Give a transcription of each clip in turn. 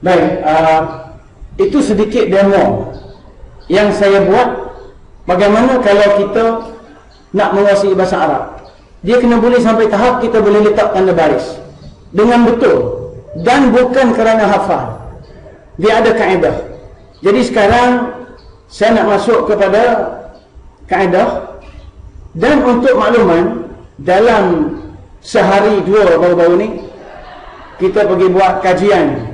Baik, uh, itu sedikit demo yang saya buat bagaimana kalau kita nak menguasai bahasa Arab. Dia kena boleh sampai tahap kita boleh letak tanda baris dengan betul dan bukan kerana hafal. Dia ada kaedah. Jadi sekarang saya nak masuk kepada kaedah dan untuk makluman dalam sehari dua baru-baru ni kita pergi buat kajian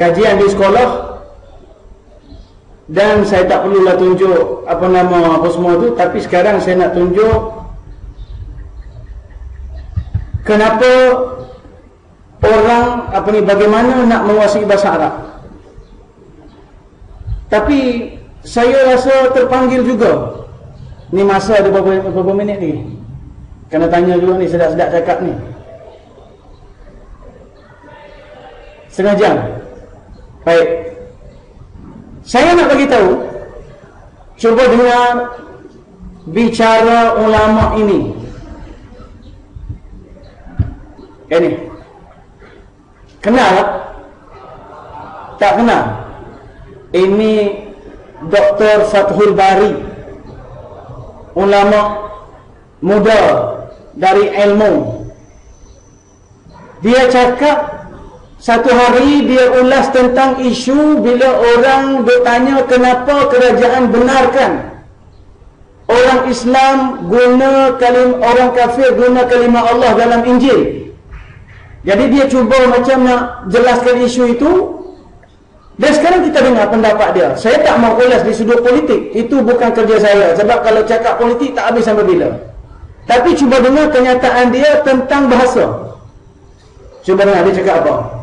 kajian di sekolah dan saya tak perlulah tunjuk apa nama apa semua tu tapi sekarang saya nak tunjuk kenapa orang apa ni bagaimana nak menguasai bahasa Arab. Tapi saya rasa terpanggil juga. Ni masa ada berapa, berapa minit ni? Kena tanya dulu ni sedap-sedap cakap ni. Setengah jam Baik. Saya nak bagi tahu cuba dengar bicara ulama ini. Ini. Kenal? Tak kenal. Ini Dr. Fathul Bari. Ulama muda dari ilmu. Dia cakap satu hari dia ulas tentang isu bila orang bertanya kenapa kerajaan benarkan orang Islam guna kalim orang kafir guna kalimah Allah dalam Injil. Jadi dia cuba macam nak jelaskan isu itu. Dan sekarang kita dengar pendapat dia. Saya tak mau ulas di sudut politik. Itu bukan kerja saya. Sebab kalau cakap politik tak habis sampai bila. Tapi cuba dengar kenyataan dia tentang bahasa. Cuba dengar dia cakap apa.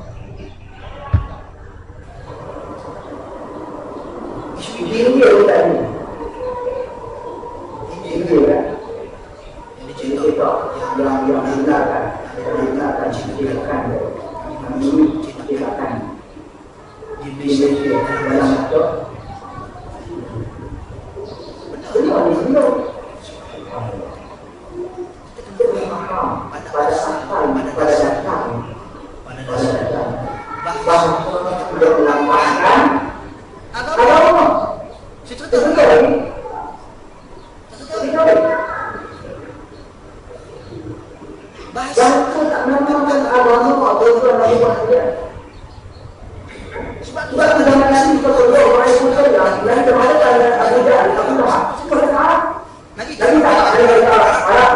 Tinggi atau tak tinggi? Tinggi kan? Tinggi tak? Yang yang menggunakan Yang menggunakan Silakan Ini Silakan Di Malaysia Dalam satu Benar ni Benar Kita faham Pada asal Pada datang Pada datang Bahawa Sudah melampahkan Agama saya cerita tak lagi. Bahasa tak menamakan agama atau tuan lagi bahaya. Sebab tu dalam dalam nasi kita perlu orang yang pun ya, dan kita ada ada ada ada tapi tak. Kita tak. Lagi tak ada ada ada Arab.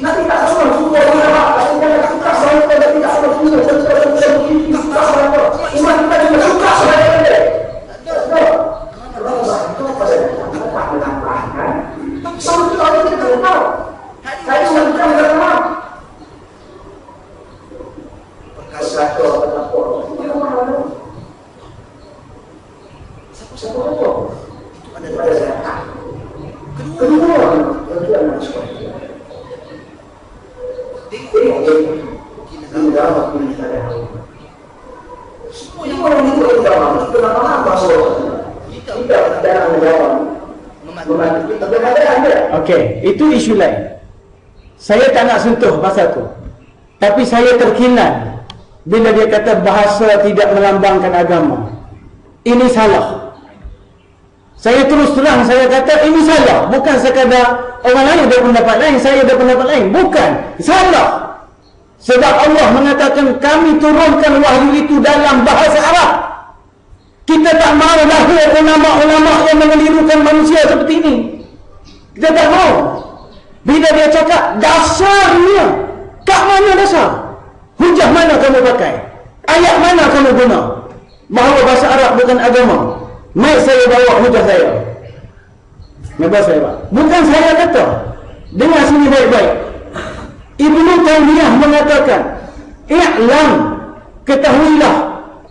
Nabi tak semua semua orang Arab, tapi jangan suka sama kita tidak semua semua semua suka sama kita. Umat kita juga suka sama kita. Sama kita orang kita tak tahu. Saya cuma kita tidak tahu. Perkasa tu apa apa. Siapa tahu? Itu ada zakat. Kedua, kedua nak sekolah. Menjawab ini saya Semua yang orang itu menjawab Kita nak faham bahawa Kita dalam menjawab Membantu kita ada Okey, itu isu lain. Saya tak nak sentuh pasal tu. Tapi saya terkilan bila dia kata bahasa tidak melambangkan agama. Ini salah. Saya terus terang saya kata ini salah. Bukan sekadar orang lain ada pendapat lain, saya ada pendapat lain. Bukan. Salah. Sebab Allah mengatakan kami turunkan wahyu itu dalam bahasa Arab. Kita tak mahu lahir ulama-ulama yang mengelirukan manusia seperti ini. Tak mahu. Bila dia cakap dasarnya, kat mana dasar? Hujah mana kamu pakai? Ayat mana kamu guna? Bahawa bahasa Arab bukan agama. Mai saya bawa hujah saya. Nampak saya pak? Bukan saya kata. Dengar sini baik-baik. Ibnu Taymiyah mengatakan, "I'lam, ketahuilah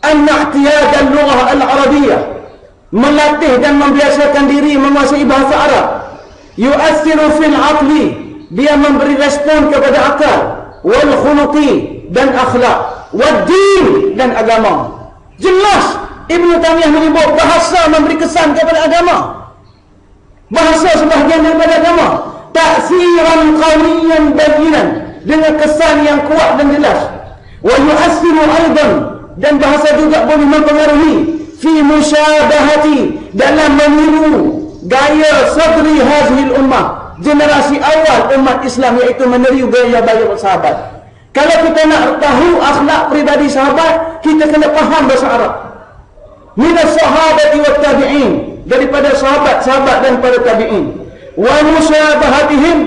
anna i'tiyad al-lughah al-arabiyyah melatih dan membiasakan diri menguasai bahasa Arab yu'athiru fil aqli dia memberi respon kepada akal wal khuluqi dan akhlak wad din dan agama jelas Ibnu Taymiyah menyebut bahasa memberi kesan kepada agama bahasa sebahagian daripada agama ta'siran qawiyan bayinan dengan kesan yang kuat dan jelas wa yu'assiru aidan dan bahasa juga boleh mempengaruhi fi musyabahati dalam meniru gaya sadri hazil ummah. Generasi awal umat Islam iaitu meniru gaya bayar sahabat. Kalau kita nak tahu akhlak pribadi sahabat kita kena faham bahasa Arab. Minas sahabati wa tabi'in. Daripada sahabat-sahabat dan para tabi'in. Wa musyabahatihim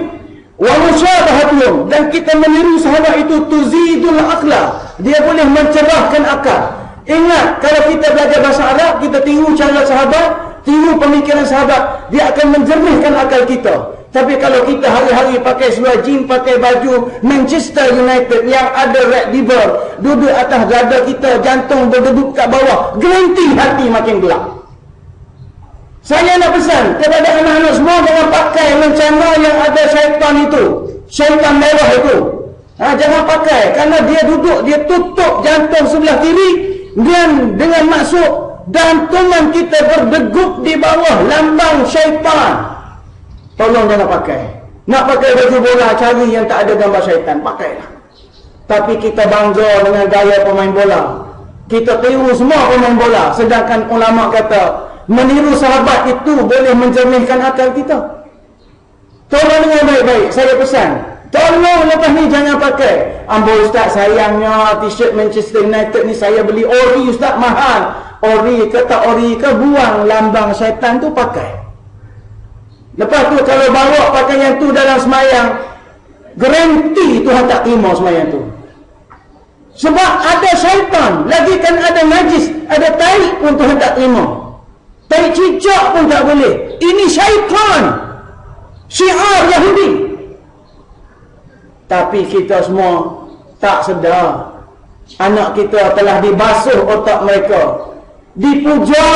wa musyabahatihim dan kita meniru sahabat itu tuzidul akla dia boleh mencerahkan akal. Ingat kalau kita belajar bahasa Arab kita tiru cara sahabat tiru pemikiran sahabat dia akan menjernihkan akal kita tapi kalau kita hari-hari pakai seluar jeans, pakai baju Manchester United yang ada red liver, duduk atas dada kita, jantung berduduk kat bawah, gelinti hati makin gelap. Saya nak pesan kepada anak-anak semua jangan pakai rencana yang ada syaitan itu. Syaitan mewah itu. Ha, jangan pakai kerana dia duduk, dia tutup jantung sebelah kiri dan dengan maksud jantungan kita berdegup di bawah lambang syaitan. Tolong jangan pakai. Nak pakai baju bola cari yang tak ada gambar syaitan. Pakailah. Tapi kita bangga dengan gaya pemain bola. Kita tiru semua pemain bola. Sedangkan ulama kata, meniru sahabat itu boleh menjernihkan akal kita. Tolong dengan baik-baik. Saya pesan. Tolong lepas ni jangan pakai. Ambo Ustaz sayangnya t-shirt Manchester United ni saya beli ori Ustaz mahal. Ori ke tak ori ke buang lambang syaitan tu pakai. Lepas tu kalau bawa pakaian tu dalam semayang, garanti Tuhan tak terima semayang tu. Sebab ada syaitan, lagi kan ada najis, ada taik pun Tuhan tak terima. Taik cicak pun tak boleh. Ini syaitan. Syiar Yahudi. Tapi kita semua tak sedar. Anak kita telah dibasuh otak mereka. Dipuja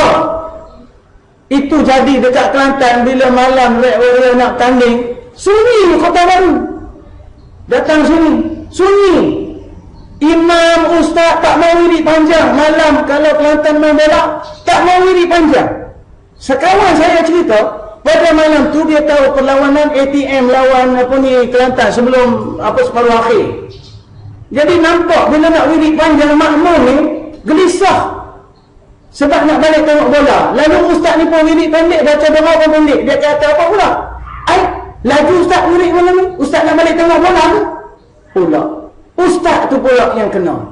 itu jadi dekat Kelantan bila malam Red Warrior nak tanding, sunyi kota baru. Datang sini, sunyi. Imam ustaz tak mau wirid panjang malam kalau Kelantan main bola, tak mau wirid panjang. Sekawan saya cerita, pada malam tu dia tahu perlawanan ATM lawan apa ni Kelantan sebelum apa separuh akhir. Jadi nampak bila nak wirid panjang makmum ni gelisah sebab nak balik tengok bola. Lalu ustaz ni pun wirid pendek, baca doa pun pendek. Dia kata apa pula? Ay, laju ustaz wirid malam ni. Ustaz nak balik tengok bola tu? Pula. Ustaz tu pula yang kena.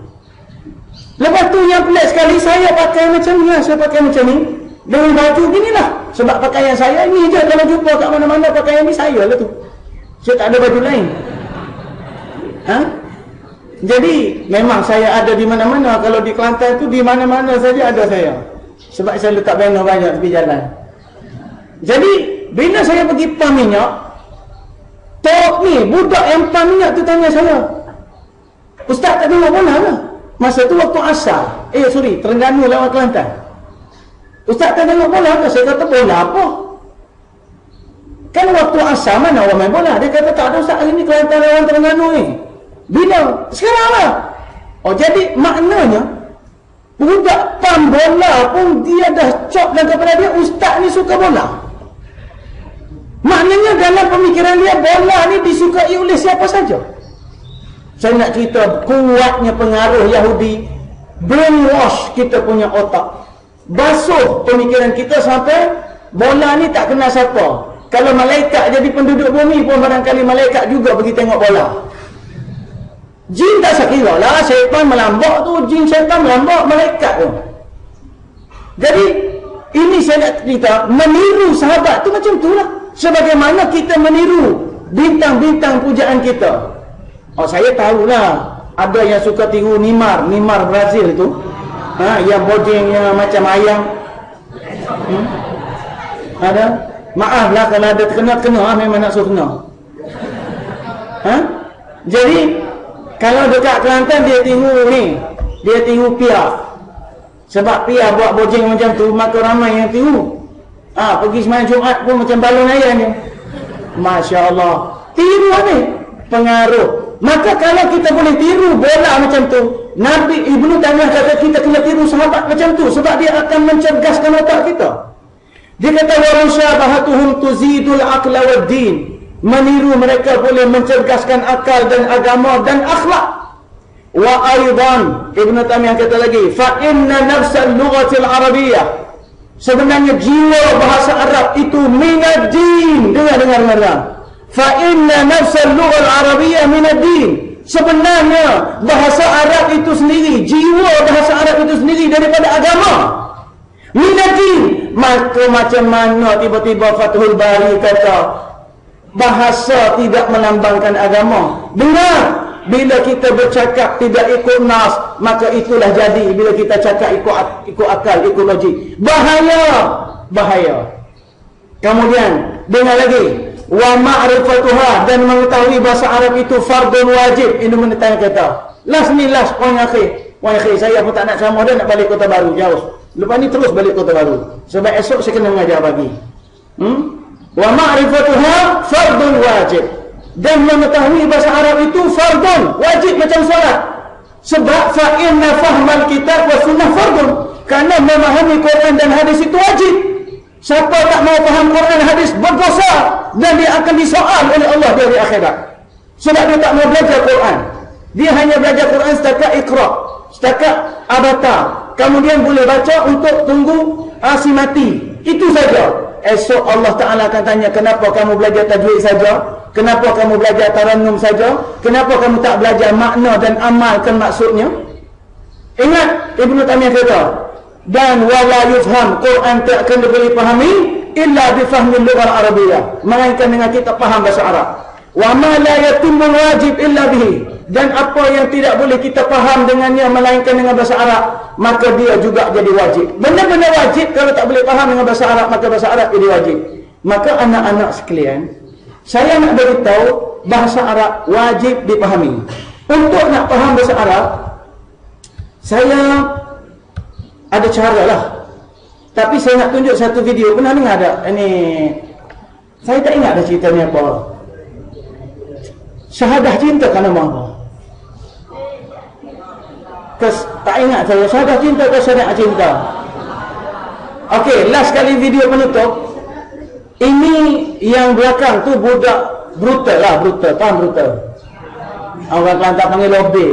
Lepas tu yang pelik sekali, saya pakai macam ni lah. Saya pakai macam ni. Dengan baju gini lah. Sebab pakaian saya ni je. Kalau jumpa kat mana-mana pakaian ni saya lah tu. Saya tak ada baju lain. Ha? Jadi memang saya ada di mana-mana kalau di Kelantan tu di mana-mana saja ada saya. Sebab saya letak banner banyak tepi jalan. Jadi bila saya pergi pam minyak, tok ni budak yang pam minyak tu tanya saya. Ustaz tak tengok bola lah. Masa tu waktu asar. Eh sorry, Terengganu lewat Kelantan. Ustaz tak tengok bola ke? Saya kata bola apa? Kan waktu asar mana orang main bola? Dia kata tak ada Ustaz hari ni Kelantan lawan Terengganu ni. Bila? Sekarang lah. Oh jadi maknanya budak pam bola pun dia dah cop dan kepada dia ustaz ni suka bola. Maknanya dalam pemikiran dia bola ni disukai oleh siapa saja. Saya nak cerita kuatnya pengaruh Yahudi brainwash kita punya otak. Basuh pemikiran kita sampai bola ni tak kenal siapa. Kalau malaikat jadi penduduk bumi pun barangkali malaikat juga pergi tengok bola. Jin tak sekira lah syaitan melambak tu Jin syaitan melambak malaikat tu Jadi Ini saya nak cerita Meniru sahabat tu macam tu lah. Sebagaimana kita meniru Bintang-bintang pujaan kita. Oh saya tahulah Ada yang suka tiru Nimar Nimar Brazil tu. Ha, Yang bodingnya macam ayam. Hmm? Ada? Maaf lah kalau ada terkena-kena Memang nak suruh kena. Ha? Jadi kalau dekat Kelantan dia tinggu ni, dia tinggu pia. Sebab pia buat bojeng macam tu, maka ramai yang tinggu. Ah, ha, pergi semalam Jumaat pun macam balon air ni. Masya Allah. Tiru ni pengaruh. Maka kalau kita boleh tiru bola macam tu, Nabi Ibnu Taimiyah kata kita kena tiru sahabat macam tu sebab dia akan mencerdaskan otak kita. Dia kata wa musyabahatuhum tuzidul aqla wad din. Meniru mereka boleh mencerdaskan akal dan agama dan akhlak. Wa aidan Ibn Tamiyah kata lagi fa inna nafsal lughatil arabiyyah sebenarnya jiwa bahasa Arab itu minad din. Dengar dengar dengar fa inna nafsal lughal arabiyyah minad din. Sebenarnya bahasa Arab itu sendiri jiwa bahasa Arab itu sendiri daripada agama. Minad din. Maka macam mana tiba-tiba Fathul Bari kata bahasa tidak melambangkan agama. Dengar bila kita bercakap tidak ikut nas maka itulah jadi bila kita cakap ikut ikut akal ikut logik. Bahaya. Bahaya. Kemudian dengar lagi. Wa ma'rifatuha dan mengetahui bahasa Arab itu fardun wajib. Ini menetanya kata. Last ni last poin akhir. Poin akhir saya pun tak nak sama dah nak balik kota baru. Jauh. Lepas ni terus balik kota baru. Sebab esok saya kena mengajar pagi. Hmm? Wa ma'rifatuha fardun wajib. Dan mengetahui bahasa Arab itu fardun wajib macam solat. Sebab fa inna fahmal kitab wa sunnah fardun. Kerana memahami Quran dan hadis itu wajib. Siapa tak mau faham Quran hadis berdosa. Dan dia akan disoal oleh Allah di akhirat. Sebab dia tak mau belajar Quran. Dia hanya belajar Quran setakat ikra setakat abata kemudian boleh baca untuk tunggu asimati itu saja esok Allah Ta'ala akan tanya kenapa kamu belajar tajwid saja Kenapa kamu belajar tarannum saja? Kenapa kamu tak belajar makna dan amalkan maksudnya? Ingat Ibnu Taimiyah kata, dan wala yufham Quran tak akan diberi pahami illa bi fahmi lughah arabiyyah, melainkan dengan kita faham bahasa Arab. Wa ma la yatimmu wajib illa bihi. Dan apa yang tidak boleh kita faham dengannya melainkan dengan bahasa Arab, maka dia juga jadi wajib. Benar-benar wajib kalau tak boleh faham dengan bahasa Arab, maka bahasa Arab jadi wajib. Maka anak-anak sekalian, saya nak beritahu bahasa Arab wajib dipahami. Untuk nak faham bahasa Arab, saya ada cara lah. Tapi saya nak tunjuk satu video. Pernah dengar ada? Ini saya tak ingat dah cerita ni apa. Syahadah cinta kan nama? Kes, tak ingat saya. Syahadah cinta ke syahadah cinta? Okey, last kali video penutup. Ini yang belakang tu budak brutal lah, brutal. Faham brutal? Orang Kelantan panggil lobby.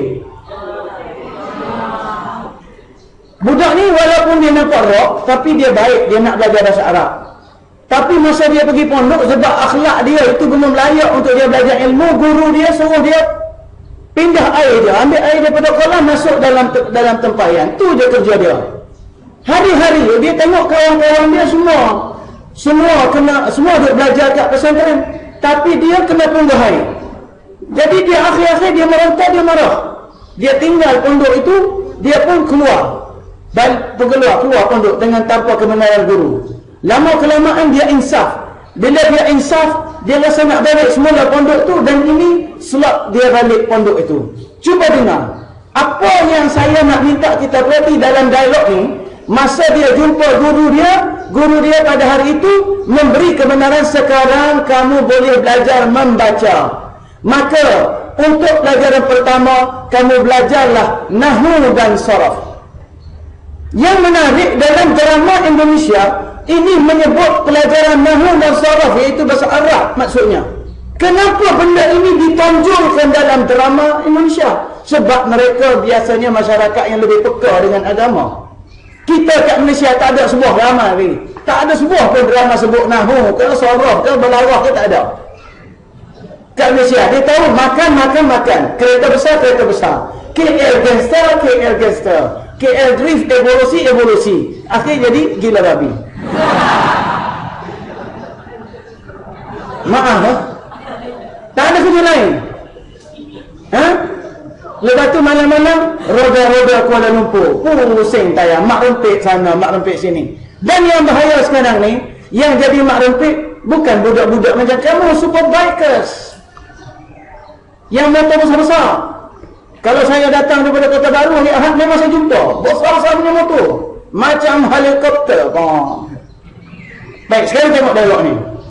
Budak ni walaupun dia nampak rock, tapi dia baik, dia nak belajar bahasa Arab. Tapi masa dia pergi pondok, sebab akhlak dia itu belum layak untuk dia belajar ilmu, guru dia suruh dia pindah air dia, ambil air daripada kolam, masuk dalam dalam tempayan. Tu je kerja dia. Hari-hari dia tengok kawan-kawan dia semua. Semua kena semua dia belajar kat pesantren. Tapi dia kena penggahai jadi dia akhir-akhir dia meronta dia marah. Dia tinggal pondok itu dia pun keluar. Dan keluar keluar pondok dengan tanpa kebenaran guru. Lama kelamaan dia insaf. Bila dia insaf dia rasa nak balik semula pondok tu dan ini selap dia balik pondok itu. Cuba dengar. Apa yang saya nak minta kita perhati dalam dialog ni masa dia jumpa guru dia guru dia pada hari itu memberi kebenaran sekarang kamu boleh belajar membaca. Maka untuk pelajaran pertama kamu belajarlah nahu dan saraf yang menarik dalam drama Indonesia ini menyebut pelajaran nahu dan saraf iaitu bahasa Arab maksudnya kenapa benda ini ditonjolkan dalam drama Indonesia sebab mereka biasanya masyarakat yang lebih peka dengan agama kita kat Malaysia tak ada sebuah drama ni. Tak ada sebuah pun drama sebut nahu ke sorah ke belarah ke tak ada. Kat Malaysia dia tahu makan makan makan. Kereta besar kereta besar. KL gangster KL gangster. KL drift evolusi evolusi. Akhir jadi gila babi. Maaf ha? Tak ada kerja lain. Ha? Lepas tu malam-malam roda-roda Kuala Lumpur. Pusing tayar. Mak rempit sana, mak rempit sini. Dan yang bahaya sekarang ni, yang jadi mak rempit bukan budak-budak macam kamu, super bikers. Yang motor besar-besar. Kalau saya datang daripada Kota Baru hari Ahad, memang saya jumpa. Besar-besar punya motor. Macam helikopter. Baik, sekarang tengok dialog ni.